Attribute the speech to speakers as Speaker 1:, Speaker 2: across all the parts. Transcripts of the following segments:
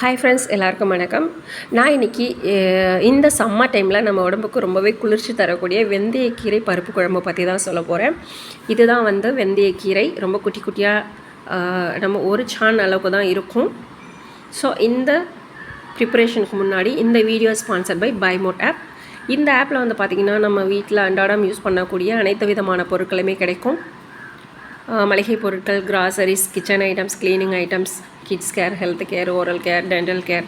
Speaker 1: Hi friends எல்லாருக்கும் வணக்கம். நான் இன்றைக்கி இந்த சம்மர் டைமில் நம்ம உடம்புக்கு ரொம்பவே குளிர்ச்சி தரக்கூடிய வெந்தயக்கீரை பருப்பு குழம்பு பற்றி தான் சொல்ல போகிறேன் இதுதான் வந்து வெந்தயக்கீரை ரொம்ப குட்டி குட்டியாக நம்ம ஒரு சான் அளவுக்கு தான் இருக்கும். ஸோ இந்த ப்ரிப்பரேஷனுக்கு முன்னாடி இந்த வீடியோ ஸ்பான்சர் பை பைமோட் ஆப் இந்த ஆப்பில் வந்து பார்த்திங்கன்னா நம்ம வீட்டில் அன்றாடம் யூஸ் பண்ணக்கூடிய அனைத்து விதமான பொருட்களுமே கிடைக்கும். மளிகை பொருட்கள் groceries kitchen items cleaning items kids care health care oral care dental care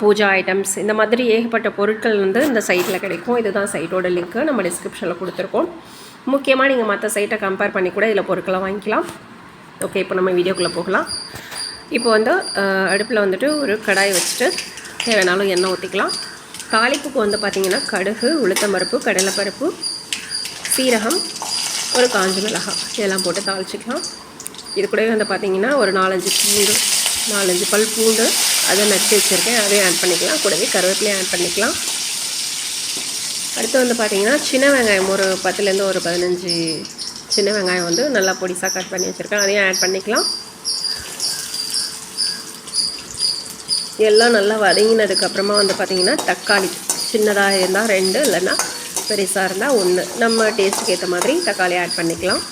Speaker 1: pooja items இந்த மாதிரி ஏகப்பட்ட பொருட்கள் வந்து இந்த சைட்டில் கிடைக்கும். இதுதான் சைட்டோட லிங்க்கு நம்ம டிஸ்கிரிப்ஷனில் கொடுத்துருக்கோம். முக்கியமாக நீங்கள் மற்ற சைட்டை கம்பேர் பண்ணி கூட இதில் பொருட்களை வாங்கிக்கலாம். ஓகே இப்போ நம்ம வீடியோக்குள்ளே போகலாம். இப்போ வந்து அடுப்பில் வந்துட்டு ஒரு கடாய் வச்சுட்டு தேவைனாலும் எண்ணெய் ஊற்றிக்கலாம் தாளிப்புக்கு வந்து பார்த்திங்கன்னா கடுகு உளுத்தம்பருப்பு கடலைப்பருப்பு சீரகம் ஒரு காஞ்சி மிளகாய் இதெல்லாம் போட்டு தாளிச்சிக்கலாம். இது கூடவே வந்து பார்த்திங்கன்னா ஒரு நாலஞ்சு பூண்டு நாலஞ்சு பல் பூண்டு அதை நச்சு வச்சுருக்கேன். அதையும் ஆட் பண்ணிக்கலாம். கூடவே கருவேப்பிலையும் ஆட் பண்ணிக்கலாம். அடுத்து வந்து பார்த்திங்கன்னா சின்ன வெங்காயம். ஒரு பத்துலேருந்து ஒரு பதினஞ்சு சின்ன வெங்காயம் வந்து நல்லா பொடிசாக கட் பண்ணி வச்சுருக்கேன். அதையும் ஆட் பண்ணிக்கலாம். எல்லாம் நல்லா வதங்கினதுக்கப்புறமா வந்து பார்த்திங்கன்னா தக்காளி. சின்னதாக இருந்தால் ரெண்டு இல்லைன்னா பெருசாக இருந்தால் ஒன்று நம்ம டேஸ்ட்டுக்கு ஏற்ற மாதிரி தக்காளி ஆட் பண்ணிக்கலாம்.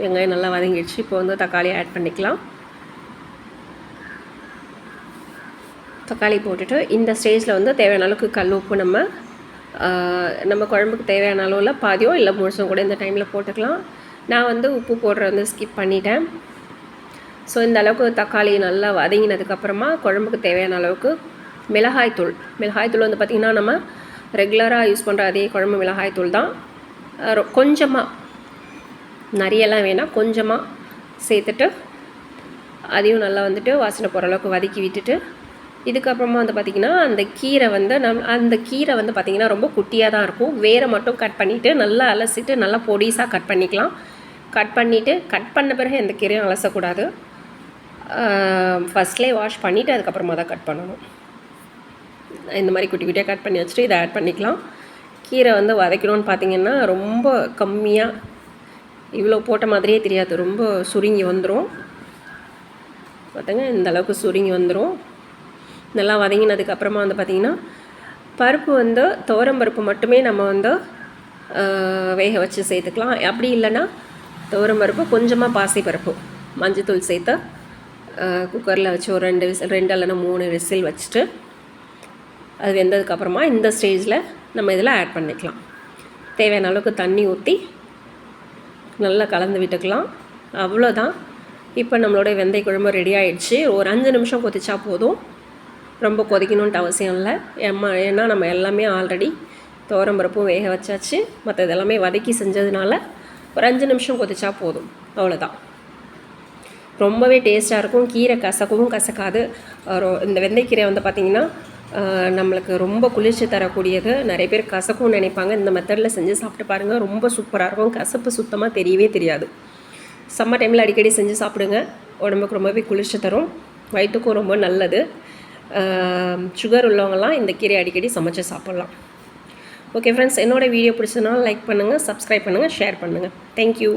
Speaker 1: வெங்காயம் நல்லா வதங்கிடுச்சு. இப்போ வந்து தக்காளி ஆட் பண்ணிக்கலாம். தக்காளி போட்டுட்டு இந்த ஸ்டேஜில் வந்து தேவையான அளவுக்கு கல் உப்பு நம்ம நம்ம குழம்புக்கு தேவையான அளவில் பாதியோ இல்லை முழுசும் கூட இந்த டைமில் போட்டுக்கலாம். நான் வந்து உப்பு போடுற வந்து ஸ்கிப் பண்ணிட்டேன். ஸோ இந்த அளவுக்கு தக்காளி நல்லா வதங்கினதுக்கப்புறமா குழம்புக்கு தேவையான அளவுக்கு மிளகாய்த்தூள் மிளகாய்த்தூள் வந்து பார்த்திங்கன்னா நம்ம ரெகுலராக யூஸ் பண்ணுற அதே குழம்பு மிளகாய்த்தூள் தான். கொஞ்சமாக நிறையெல்லாம் வேணால் கொஞ்சமாக சேர்த்துட்டு அதையும் நல்லா வந்துட்டு வாசனை போகிற அளவுக்கு வதக்கி விட்டுட்டு இதுக்கப்புறமா வந்து பார்த்திங்கன்னா அந்த கீரை வந்து நம் அந்த கீரை வந்து பார்த்திங்கன்னா ரொம்ப குட்டியாக தான் இருக்கும். வேரை மட்டும் கட் பண்ணிவிட்டு நல்லா அலசிட்டு நல்லா பொடிசாக கட் பண்ணிக்கலாம். கட் பண்ணிவிட்டு கட் பண்ண பிறகு எந்த கீரையும் அலசக்கூடாது. ஃபஸ்ட்லேயே வாஷ் பண்ணிவிட்டு அதுக்கப்புறமா தான் கட் பண்ணணும். இந்த மாதிரி குட்டி குட்டியாக கட் பண்ணி வச்சுட்டு இதை ஆட் பண்ணிக்கலாம். கீரை வந்து வதக்கணும்னு பார்த்திங்கன்னா ரொம்ப கம்மியாக இவ்வளோ போட்ட மாதிரியே தெரியாது. ரொம்ப சுருங்கி வந்துடும் பார்த்துங்க இந்த அளவுக்கு சுருங்கி வந்துடும் நல்லா வதங்கினதுக்கப்புறமா வந்து பார்த்திங்கன்னா பருப்பு வந்து துவரம் பருப்பு மட்டுமே நம்ம வந்து வேக வச்சு சேர்த்துக்கலாம். அப்படி இல்லைன்னா துவரம் பருப்பு கொஞ்சமாக பாசி பருப்பு மஞ்சத்தூள் சேர்த்து குக்கரில் வச்சு ஒரு ரெண்டு விசில் ரெண்டு இல்லைன்னா மூணு விசில் வச்சுட்டு அது வெந்ததுக்கப்புறமா இந்த ஸ்டேஜில் நம்ம இதில் ஆட் பண்ணிக்கலாம். தேவையான அளவுக்கு தண்ணி ஊற்றி நல்லா கலந்து விட்டுக்கலாம். அவ்வளோதான் இப்போ நம்மளோட வெந்தய குழம்பு ரெடி ஆகிடுச்சு ஒரு அஞ்சு நிமிஷம் கொதிச்சா போதும். ரொம்ப கொதிக்கணுன்ட்டு அவசியம் இல்லை. ஏமா ஏன்னா நம்ம எல்லாமே ஆல்ரெடி பருப்பும் வேக வச்சாச்சு. மற்ற இதெல்லாமே வதக்கி செஞ்சதுனால ஒரு அஞ்சு நிமிஷம் கொதிச்சா போதும். அவ்வளோதான் ரொம்பவே டேஸ்ட்டாக இருக்கும். கீரை கசக்கவும் கசக்காது. இந்த வெந்தயக்கீரை வந்து பார்த்திங்கன்னா நம்மளுக்கு ரொம்ப குளிர்ச்சி தரக்கூடியது. நிறைய பேர் கசக்கும் நினைப்பாங்க. இந்த மெத்தடில் செஞ்சு சாப்பிட்டு பாருங்கள் ரொம்ப சூப்பராக இருக்கும். கசப்பு சுத்தமாக தெரியவே தெரியாது. சம்மர் டைமில் அடிக்கடி செஞ்சு சாப்பிடுங்க. உடம்புக்கு ரொம்பவே குளிர்ச்சி தரும். வயிற்றுக்கும் ரொம்ப நல்லது. சுகர் உள்ளவங்கலாம் இந்த கீரை அடிக்கடி சமைச்சு சாப்பிட்லாம். ஓகே ஃப்ரெண்ட்ஸ் என்னோடய வீடியோ பிடிச்சதுனால லைக் பண்ணுங்கள் சப்ஸ்கிரைப் பண்ணுங்கள் ஷேர் பண்ணுங்கள் தேங்க்யூ